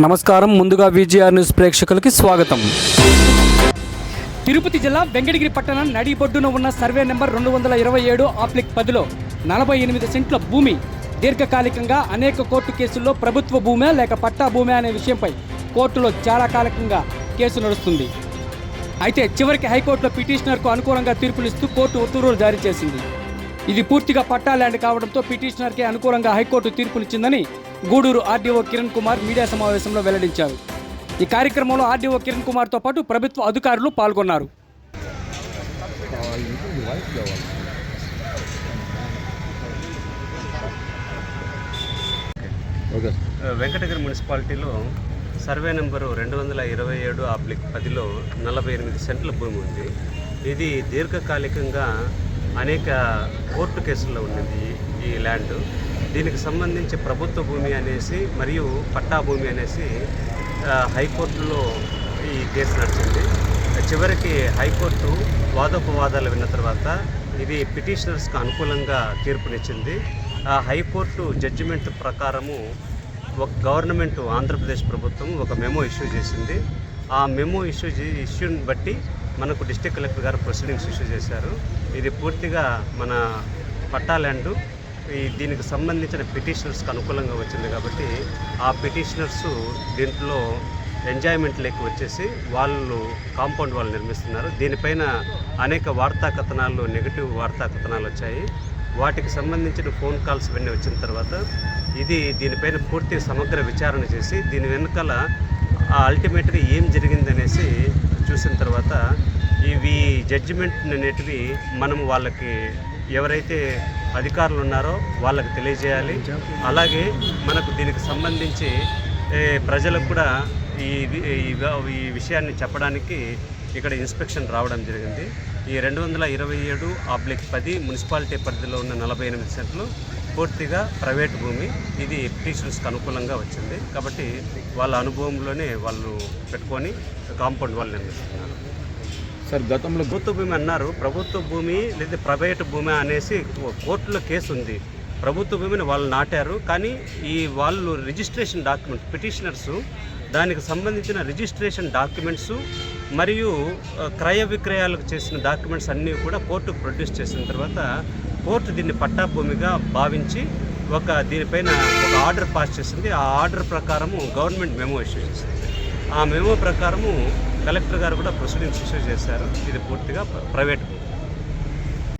నమస్కారం. ముందుగా VGR news ప్రేక్షకులకి స్వాగతం. తిరుపతి జిల్లా వెంకటగిరి పట్టణం నడిబొడ్డున ఉన్న సర్వే నెంబర్ రెండు వందల ఇరవై ఏడు ఆప్లిక్ పదిలో నలభై ఎనిమిది సెంట్ల భూమి. దీర్ఘకాలికంగా అనేక కోర్టు కేసుల్లో ప్రభుత్వ భూమే లేక పట్టా భూమే అనే విషయంపై కోర్టులో చాలా కాలికంగా కేసు నడుస్తుంది. అయితే చివరికి హైకోర్టులో పిటిషనర్కు అనుకూలంగా తీర్పునిస్తూ కోర్టు ఉత్తర్వులు జారీ చేసింది. ఇది పూర్తిగా పట్టా ల్యాండ్ కావడంతో పిటిషనర్కే అనుకూలంగా హైకోర్టు తీర్పునిచ్చిందని గూడూరు ఆర్డీఓ కిరణ్ కుమార్ మీడియా సమావేశంలో వెల్లడించారు. ఈ కార్యక్రమంలో ఆర్డీఓ కిరణ్ కుమార్తో పాటు ప్రభుత్వ అధికారులు పాల్గొన్నారు. వెంకటగిరి మున్సిపాలిటీలో సర్వే నెంబరు రెండు వందల ఇరవై ఏడు ఆబ్లిక్ పదిలో నలభై ఎనిమిది సెంట్ల భూమి ఉంది. ఇది దీర్ఘకాలికంగా అనేక కోర్టు కేసుల్లో ఉండింది ఈ- ల్యాండ్. దీనికి సంబంధించి ప్రభుత్వ భూమి అనేసి మరియు పట్టా భూమి అనేసి హైకోర్టులో ఈ కేసు నడిచింది. చివరికి హైకోర్టు వాదోపవాదాలు విన్న తర్వాత ఇది పిటిషనర్స్కి అనుకూలంగా తీర్పునిచ్చింది. ఆ హైకోర్టు జడ్జిమెంట్ ప్రకారము ఒక గవర్నమెంట్ ఆంధ్రప్రదేశ్ ప్రభుత్వం ఒక మెమో ఇష్యూ చేసింది. ఆ మెమో ఇష్యూ ఇష్యూని బట్టి మనకు డిస్టిక్ కలెక్టర్ గారు ప్రొసీడింగ్స్ ఇష్యూ చేశారు. ఇది పూర్తిగా మన పట్టాల్యాండ్ ఈ దీనికి సంబంధించిన పిటిషనర్స్కి అనుకూలంగా వచ్చింది కాబట్టి ఆ పిటిషనర్స్ దీంట్లో ఎంజాయ్మెంట్ లెక్క వచ్చేసి వాళ్ళు కాంపౌండ్ వాళ్ళు నిర్మిస్తున్నారు. దీనిపైన అనేక వార్తా కథనాలు నెగిటివ్ వార్తా కథనాలు వచ్చాయి. వాటికి సంబంధించిన ఫోన్ కాల్స్ ఇవన్నీ వచ్చిన తర్వాత ఇది దీనిపైన పూర్తి సమగ్ర విచారణ చేసి దీని వెనకాల అల్టిమేట్గా ఏం జరిగిందనేసి చూసిన తర్వాత ఇవి జడ్జిమెంట్ అనేటివి మనం వాళ్ళకి ఎవరైతే అధికారులు ఉన్నారో వాళ్ళకి తెలియజేయాలి. అలాగే మనకు దీనికి సంబంధించి ప్రజలకు కూడా ఈ ఈ విషయాన్ని చెప్పడానికి ఇక్కడ ఇన్స్పెక్షన్ రావడం జరిగింది. ఈ రెండు వందల ఇరవై ఏడు ఆబ్లిక్ పది మున్సిపాలిటీ పరిధిలో ఉన్న నలభై ఎనిమిది సెంట్లు పూర్తిగా ప్రైవేట్ భూమి. ఇది పిటిషన్స్కి అనుకూలంగా వచ్చింది. కాబట్టి వాళ్ళ అనుభవంలోనే వాళ్ళు పెట్టుకొని కాంపౌండ్ వాళ్ళు నిర్మిస్తున్నారు. సార్ గతంలో ప్రభుత్వ భూమి అన్నారు. ప్రభుత్వ భూమి లేదా ప్రైవేట్ భూమి అనేసి కోర్టులో కేసు ఉంది. ప్రభుత్వ భూమిని వాళ్ళు నాటారు. కానీ ఈ వాళ్ళు రిజిస్ట్రేషన్ డాక్యుమెంట్ పిటిషనర్స్ దానికి సంబంధించిన రిజిస్ట్రేషన్ డాక్యుమెంట్స్ మరియు క్రయ విక్రయాలకు చేసిన డాక్యుమెంట్స్ అన్నీ కూడా కోర్టుకు ప్రొడ్యూస్ చేసిన తర్వాత కోర్టు దీన్ని పట్టాభూమిగా భావించి ఒక దీనిపైన ఒక ఆర్డర్ పాస్ చేసింది. ఆ ఆర్డర్ ప్రకారము గవర్నమెంట్ మెమో ఇష్యూ చేసింది. ఆ మెమో ప్రకారము కలెక్టర్ గారు కూడా ప్రొసీడింగ్స్ ఇష్యూ చేశారు. ఇది పూర్తిగా ప్రైవేట్ భూమి